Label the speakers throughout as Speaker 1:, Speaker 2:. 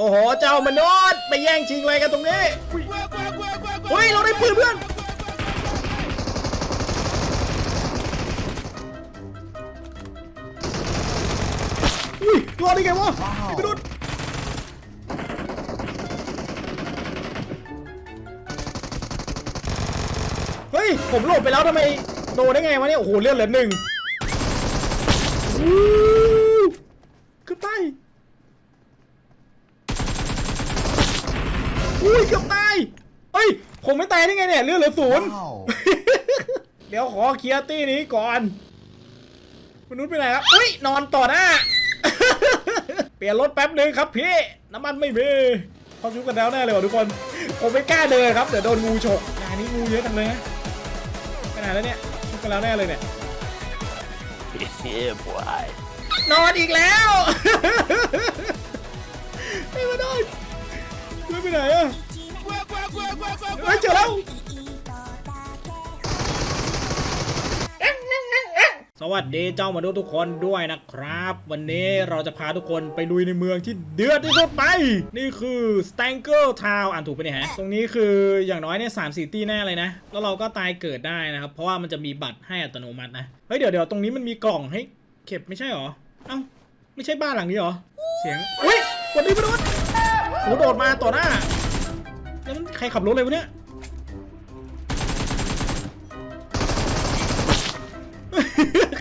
Speaker 1: โอ้โห เจ้ามนุษย์ไปแย่งชิงอะไรกันตรงนี้เฮ้ย เราได้ปืนเพื่อน อุ้ย รอดได้ไงวะไอ้มนุษย์เฮ้ย ผมโหลดไปแล้วทำไมโดนได้ไงวะเนี่ย โอ้โห เลือดเหลือหนึ่ง ผมไม่ตายได้ไงเนี่ยเลือดเหลือศูนย์
Speaker 2: Wow.
Speaker 1: เดี๋ยวขอเคลียร์ตี้นี้ก่อน มนุษย์ไปไหนครับอุ้ย นอนต่อหน้า เปลี่ยนรถแป๊บนึงครับพี่ น้ำมันไม่มีเขาชุบกันแล้วแน่เลยว่ะทุกคน ผมไม่กล้าเดินครับ เดี๋ยวโดนงูฉกงานนี้งูเยอะจังเลยนะไปไหนแล้วเนี่ยชุบกันแล้วแน่เลยเนี่ย
Speaker 3: yeah, boy.
Speaker 1: นอนอีกแล้วไม่มาโดนไม่ไปไหนอะ เฮ้ยเจอแล้วสวัสดีเจ้ามนุษย์ทุกคนด้วยนะครับ วันนี้เราจะพาทุกคนไปลุยในเมืองที่เดือดที่สุดไป นี่คือ s t a n g e r Town อ่านถูกไปะเนี่ยฮะ ตรงนี้คืออย่างน้อยเนี่ยสามสี่ตีแน่เลยนะ แล้วเราก็ตายเกิดได้นะครับ เพราะว่ามันจะมีบัตรให้อัตโนมัตินะ เฮ้ยเดี๋ยวเดี๋ยวตรงนี้มันมีกล่องให้เก็บไม่ใช่หรอ เอ้า ไม่ใช่บ้านหลังนี้หรอ เสียง อุ้ยวันนี้มนุษย์โหโดดมาต่อหน้าแล้วมัน ใครขับรถเลยวะเนี่ย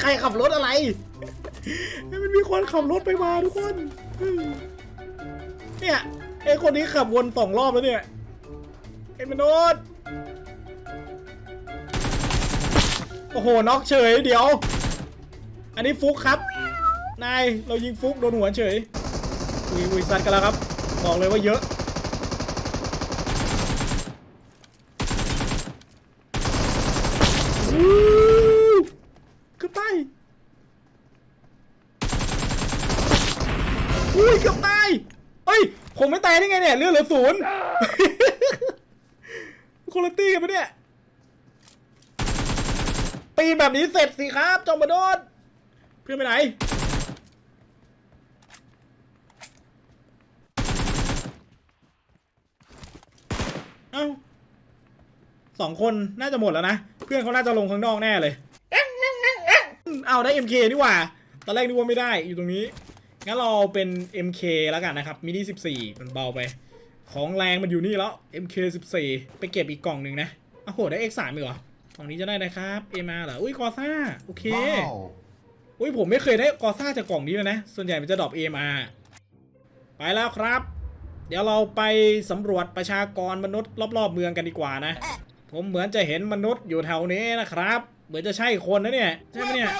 Speaker 1: ใครขับรถอะไรมันมีคนขับรถไปมาทุกคน เนี่ยไอ้คนนี้ขับวนสองรอบแล้วเนี่ยไอมนุษย์โอ้โหน็อกเฉยเดี๋ยว อันนี้ฟุกครับ นายเรายิงฟุกโดนหัวเฉยอุ้ยอุ้ยสัตว์กันแล้วครับ บอกเลยว่าเยอะอู้ขึ้นไปอุ้ยเกือบตายเอ้ย ผมไม่ ตายได้ไงเนี่ยเลือดเหลือศูนย์คนละตี้กันปะเนี่ยปีนแบบนี้เสร็จสิครับจอมบดดเพื่อนไปไหน เอ้าสองคนน่าจะหมดแล้วนะ เพื่อนเขาน่าจะลงข้างนอกแน่เลย เอาได้ MK นี่หว่า ตอนแรกนึกว่าไม่ได้อยู่ตรงนี้ งั้นเราเอาเป็น MK แล้วกันนะครับมินิ14 มันเบาไป ของแรงมันอยู่นี่แล้ว MK 14 ไปเก็บอีกกล่องหนึ่งนะอ้าวโหได้ X3 อีกเหรอฝั่งนี้จะได้นะครับเอมาเหรอ อุ้ยกอซ่าโอเค
Speaker 2: Wow.
Speaker 1: อุ้ยผมไม่เคยได้กอซ่าจากกล่องนี้เลยนะ ส่วนใหญ่มันจะดรอป AMR ไปแล้วครับ เดี๋ยวเราไปสำรวจประชากรมนุษย์รอบๆเมืองกันดีกว่านะ ผมเหมือนจะเห็นมนุษย์อยู่แถวนี้นะครับ เหมือนจะใช่คนนะเนี่ย ใช่ไหมเนี่ยเ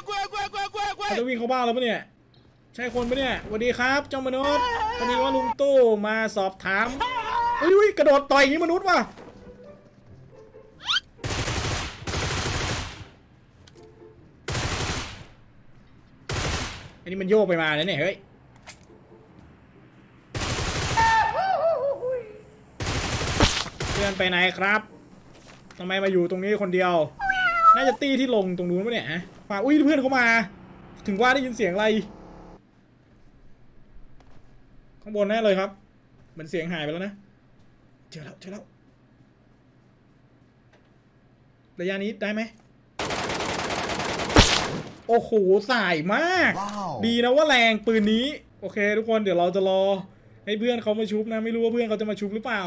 Speaker 1: ขาจะวิ่งเข้าบ้านแล้วปะเนี่ยใช่คนปะเนี่ยสวัสดีครับ เจ้ามนุษย์ตอนนี้ว่าลุงตู้มาสอบถามเฮ้ยเฮ้ยกระโดดต่อยอย่างนี้มนุษย์ว่ะอันนี้มันโยกไปมาแล้วเนี่ยเฮ้ยเพื่อนไปไหนครับทำไมมาอยู่ตรงนี้คนเดียว น่าจะตี้ที่ลงตรงนู้นปะเนี่ยฮะมาอุ้ยเพื่อนเขามา ถึงว่าได้ยินเสียงอะไร ข้างบนแน่เลยครับ เหมือนเสียงหายไปแล้วนะ เจอแล้วเจอแล้ว ระยะนี้ได้ไหม โอ้โห สายมาก
Speaker 2: ว้าว
Speaker 1: ดีนะว่าแรงปืนนี้ โอเค ทุกคนเดี๋ยวเราจะรอ ให้เพื่อนเขามาชุบนะ ไม่รู้ว่าเพื่อนเขาจะมาชุบหรือเปล่า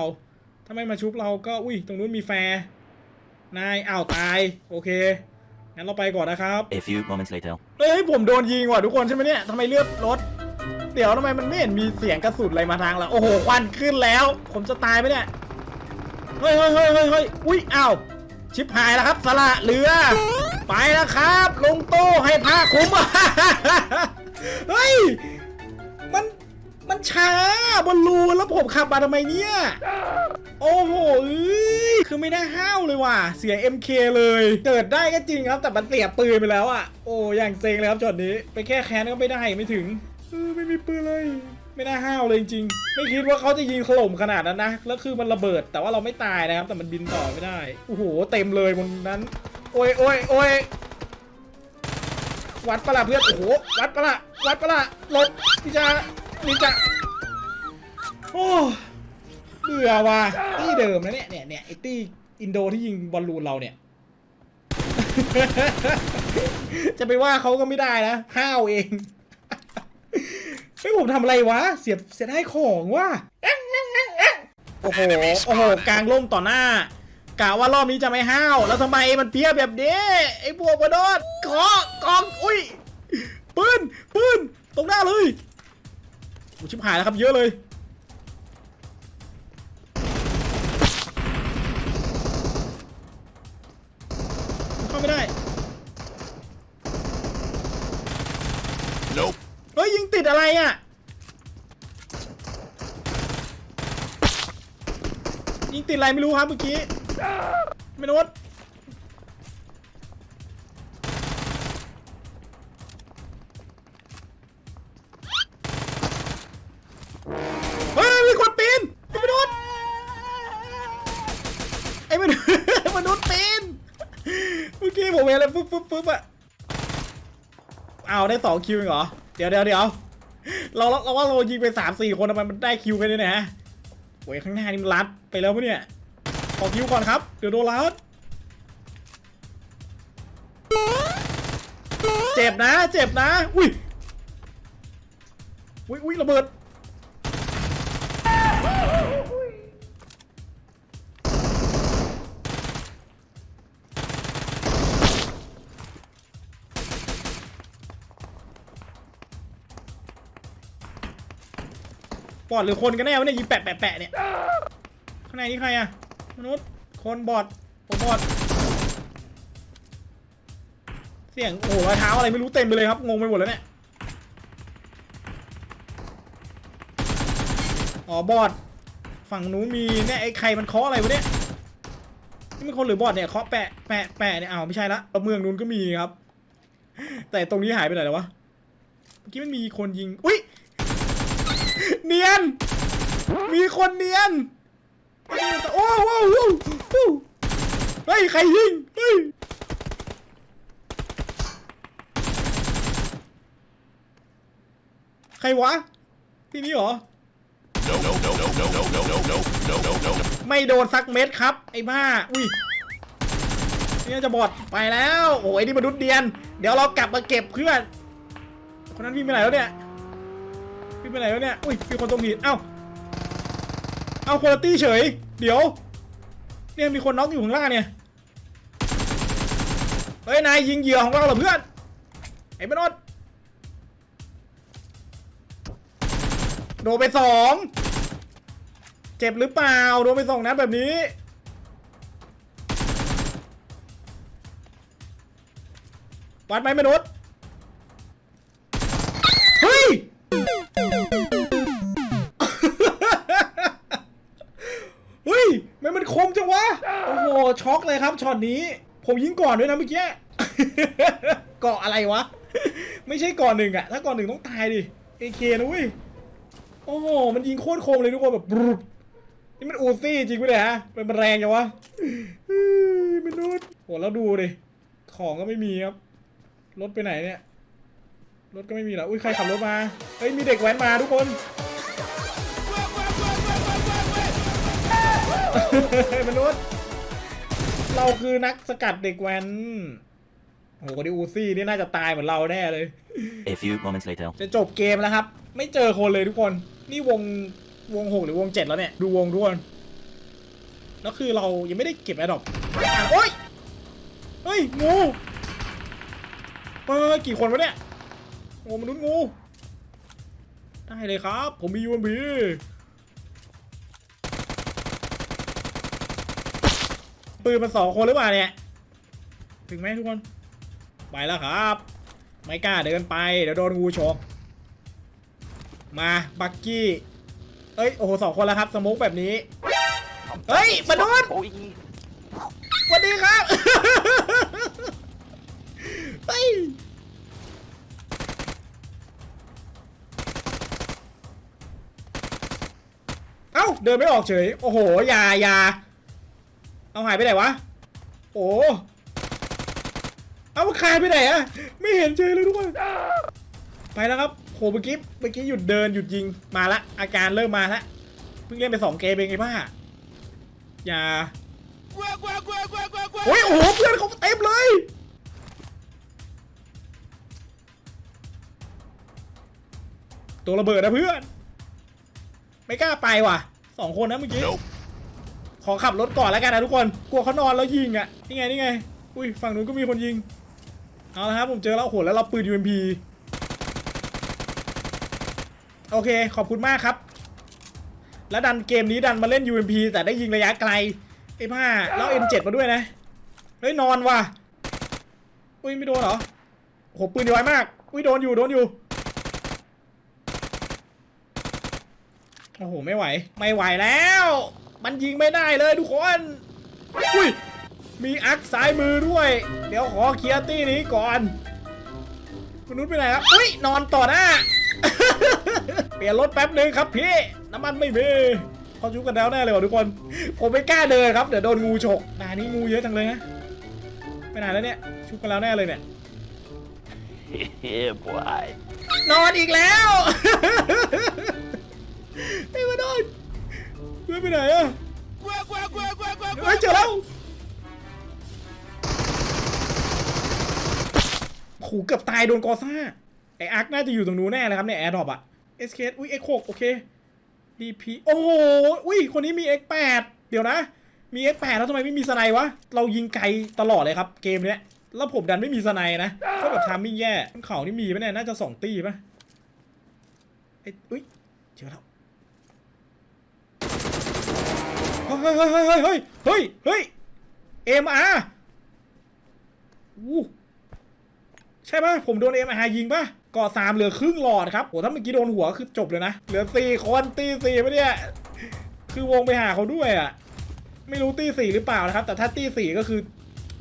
Speaker 1: ถ้าไม่มาชุบเราก็ อุ้ย ตรงนู้นมีแฟร์นายอ้าวตาย โอเค งั้นเราไปก่อนนะครับ
Speaker 3: A few moments later.
Speaker 1: เฮ้ยผมโดนยิงว่ะทุกคนใช่ไหมเนี่ยทำไมเลือดลด เดี๋ยวทำไมมันไม่เห็นมีเสียงกระสุนอะไรมาทางเราโอ้โหควันขึ้นแล้ว ผมจะตายไหมเนี่ยเฮ้ยเฮ้ยเฮ้ยเฮ้ยเฮ้ยอุ้ยอ้าวชิบหายแล้วครับสละเรือ ไปแล้วครับ ลงโต้ให้ผ้าคลุมเฮ้ยมันมันช้าบนรูนแล้วผมขับมาทำไมเนี่ยโอ้โหคือไม่ได้ห้าวเลยว่ะ เสีย MK เลย เกิดได้ก็จริงครับ แต่มันเสียปืนไปแล้วอะ โอ้อย่างเซ็งเลยครับจอดนี้ ไปแค่แค้นก็ไม่ได้ไม่ถึง เออไม่มีปืนเลย ไม่น่าห้าวเลยจริงๆไม่คิดว่าเขาจะยิงถล่มขนาดนั้นนะแล้วคือมันระเบิดแต่ว่าเราไม่ตายนะครับ แต่มันบินต่อไม่ได้โอ้โหเต็มเลยบนนั้น โอ้ยโอ้ยโอ้ยวัดปะละเพื่อนโอ้โหวัดปะละวัดปะละหลบนิจานิจาโอ้เบื่อว่ะตี้เดิมนะเนี่ยเนี่ยเนี่ยไอตี้อินโดที่ยิงบอลลูนเราเนี่ย จะไปว่าเขาก็ไม่ได้นะห้าวเอง ไม่ผมทำอะไรวะ เสียบเสียได้ของว่ะโอ้โห โอ้โห กลางล่มต่อหน้ากะว่ารอบนี้จะไม่ห้าว แล้วทำไมมันเพี้ยแบบนี้ ไอ้พวกมาโดนขอกอง อุ้ย ปืน ปืน ตรงหน้าเลยโอ้ชิบหายแล้วครับเยอะเลย เข้าไม่ได้
Speaker 3: Nope.
Speaker 1: เฮ้ยยิงติดอะไรอะ ยิงติดอะไรไม่รู้ครับเมื่อกี้ไม่รู้ว่าเฮ้ยมีคนปีนไอ้มนุษย์ไอ้มนุษย์มนุษย์ปีนเมื่อกี้ผมเห็นอะไรฟึ๊บฟึ๊บฟึ๊บอะเอาได้สองคิวเหรอ เดี๋ยวเดี๋ยวเดี๋ยวเราเราเราว่าเรายิงไปสามสี่คนทำไมมันได้คิวกันเนี่ยนะฮะโอ้ยข้างหน้านี่มันรัดไปแล้วปะเนี่ยขอคิวก่อนครับเดี๋ยวโดนรัดเจ็บนะ เจ็บนะ อุ้ยอุ้ยอุ้ยระเบิด บอดหรือคนกันแน่วะเนี่ยยิงแปะแปะแปะเนี่ยข้างในนี่ใครอะมนุษย์คนบอดผมบอดเสียงโอ้โหรอยเท้าอะไรไม่รู้เต็มไปเลยครับงงไปหมดแล้วเนี่ยอ๋อบอดฝั่งนู้นมีเนี่ยไอ้ใครมันเคาะอะไรวะเนี่ยนี่มันคนหรือบอดเนี่ยเคาะแปะแปะแปะเนี่ยอ้าวไม่ใช่ละเมืองนู้นก็มีครับ แต่ตรงนี้หายไปไหนแล้ววะเมื่อกี้มันมีคนยิงอุ้ย เนียน มีคนเนียน โอ้โหเฮ้ย ใครยิง เฮ้ย ใครวะ ที่นี่เหรอ ไม่โดนสักเม็ดครับ ไอ้บ้า อุ้ยนี่จะบอดไปแล้ว โอ้ยนี่มนุษย์เดียน เดี๋ยวเรากลับมาเก็บเพื่อน คนนั้นวิ่งไปไหนแล้วเนี่ย วิ่ไปไหนแล้วเนี่ย อุ้ยมีคนตรงหินเอ้า เอาคุณตี้เฉย เดี๋ยว เนี่ยมีคนน็อกอยู่ข้างล่างเนี่ย เฮ้ย นายยิงเหยื่อของเราเหรอเพื่อน ไอ้มนุษย์โดนไปสอง เจ็บหรือเปล่า โดนไปสองนัดแบบนี้วัดไหมมนุษย์ ช็อตนี้ ผมยิงก่อนด้วยนะเมื่อกี้เกาะอะไรวะ ไม่ใช่ก่อนหนึ่งอะถ้าก่อนหนึ่งต้องตายดิเอเคนะเว้ยโอ้โหมันยิงโคตรคมเลยทุกคนแบบนี่มันอูซี่จริงไหมเนี่ยฮะมันมันแรงจังวะมนุษย์โหแล้วดูดิของก็ไม่มีครับรถไปไหนเนี่ยรถก็ไม่มีเหรออุ้ยใครขับรถมาเฮ้ยมีเด็กแว้นมาทุกคนมนุษย์ เราคือนักสกัดเด็กแว้นโหคนที่อูซี่นี่น่าจะตายเหมือนเราแน่เลย
Speaker 3: A few moments later.
Speaker 1: จะจบเกมแล้วครับ ไม่เจอคนเลยทุกคน นี่วงวงหกหรือวงเจ็ดแล้วเนี่ย ดูวงทุกคน แล้วคือเรายังไม่ได้เก็บแอดดอปโอ้ยเฮ้ย งูเฮ้ยกี่คนวะเนี่ย โอ้มนุษย์งู ได้เลยครับ ผมมียูเอ็มบี ปืนมันสองคนหรือเปล่าเนี่ย ถึงไหมทุกคน ไปแล้วครับ ไม่กล้าเดินไป เดี๋ยวโดนงูฉก มาบักกี้ เอ้ย โอ้โหสองคนแล้วครับ สมุกแบบนี้ เฮ้ยมนุษย์สวัสดีครับ เฮ้ยเอ้า เดินไม่ออกเฉย โอ้โห ยายา เอาหายไปไหนวะ โอ้เอามันคายไปไหนอะไม่เห็นเฉยเลยทุกคนไปแล้วครับโหเมื่อกี้เมื่อกี้หยุดเดินหยุดยิงมาละ อาการเริ่มมาละเพิ่งเล่นไปสองเกมเองไอ้บ้าอย่าโอ้ยโอ้โหเพื่อนเขาเต็มเลยตัวระเบิดนะเพื่อน ไม่กล้าไปว่ะสองคนนะเมื่อกี้
Speaker 3: Nope.
Speaker 1: ขอขับรถก่อนแล้วกันนะทุกคน กลัวเขานอนแล้วยิงอะ นี่ไงนี่ไง อุ้ยฝั่งนู้นก็มีคนยิง เอาละครับผมเจอแล้วโอ้โหแล้วเราปืน UMP โอเค ขอบคุณมากครับ แล้วดันเกมนี้ดันมาเล่น UMP แต่ได้ยิงระยะไกล ไอ้ผ้าแล้ว M7 มาด้วยนะ เฮ้ยนอนว่ะ อุ้ยไม่โดนเหรอโหปืนน้อยมาก อุ้ยโดนอยู่โดนอยู่ โอ้โหไม่ไหว ไม่ไหวแล้ว มันยิงไม่ได้เลยทุกคน อุ้ย มีอักซ้ายมือด้วย เดี๋ยวขอเคลียร์ตี้นี้ก่อน คุณนุชไปไหนครับอุ้ย นอนต่อหน้า เปลี่ยนรถแป๊บนึงครับพี่ น้ำมันไม่มีเขาชุบกันแล้วแน่เลยว่ะทุกคน ผมไม่กล้าเดินครับ เดี๋ยวโดนงูฉกด่านนี้งูเยอะจังเลยนะไปไหนแล้วเนี่ย ชุบกันแล้วแน่เลยเนี่ย
Speaker 3: Yeah, boy.
Speaker 1: นอนอีกแล้ว ไอ้มาโดน เพื่อนไปไหนอะเฮ้ยเจอแล้วโอ้โหเกือบตายโดนกอซ่า ไออาร์คน่าจะอยู่ตรงนู้นแน่เลยครับเนี่ยแอร์ดรอปอะ SK อุ้ย X6 โอเค DP โอ้โห อุ้ยคนนี้มี X8 เดี๋ยวนะ มี X8 แล้วทำไมไม่มีสไนวะ เรายิงไกลตลอดเลยครับเกมเนี้ย แล้วผมดันไม่มีสไนนะก็แบบทามมิ่งแย่บนเขานี่มีปะเนี่ยน่าจะสองตีปะไอ้อุ้ยเจอแล้ว เฮ้ยเฮ้ยเฮ้ยเฮ้ยเฮ้ยเฮ้ยเอ็มอาร์อู้ใช่ปะผมโดนเอ็มอาร์ยิงปะก่อสามเหลือครึ่งหลอดครับโหถ้าเมื่อกี้โดนหัวคือจบเลยนะ เหลือสี่คนตีสี่ปะเนี่ย คือวงไปหาเขาด้วยอะ ไม่รู้ตีสี่หรือเปล่านะครับ แต่ถ้าตีสี่ก็คือ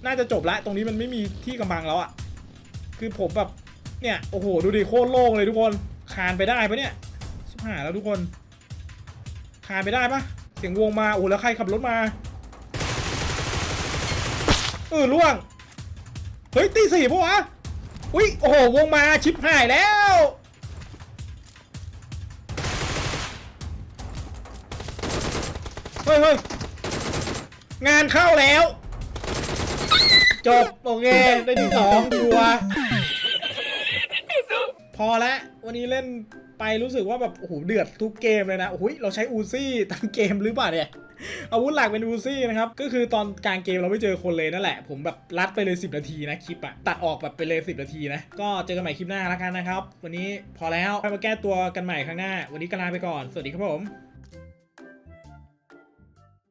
Speaker 1: น่าจะจบละ ตรงนี้มันไม่มีที่กำบังแล้วอะ คือผมแบบ เนี่ย โอ้โห ดูดิโคตรโล่งเลยทุกคน คานไปได้ปะเนี่ยชิบหายแล้วทุกคน คานไปได้ปะ เสียงวงมาโอ้แล้วใครขับรถมาเออล่วง เฮ้ยตีสี่ปะวะอุ้ยโอ้โหวงมาชิปหายแล้วเฮ้ยเฮ้ยงานเข้าแล้ว จบ โอเค ได้ที่สองชัว พอละวันนี้เล่นไปรู้สึกว่าแบบโอ้โหเดือดทุกเกมเลยนะโอ้ยเราใช้อูซี่ทั้งเกมหรือเปล่าเนี่ยอาวุธหลักเป็นอูซี่นะครับ ก็คือตอนกลางเกมเราไม่เจอคนเลยนั่นแหละ ผมแบบรัดไปเลย 10 นาทีนะคลิปอะตัดออกแบบไปเลย 10 นาทีนะ ก็เจอกันใหม่คลิปหน้าแล้วกันนะครับ วันนี้พอแล้วไปมาแก้ตัวกันใหม่ครั้งหน้า วันนี้ก็ลาไปก่อน สวัสดีครับผม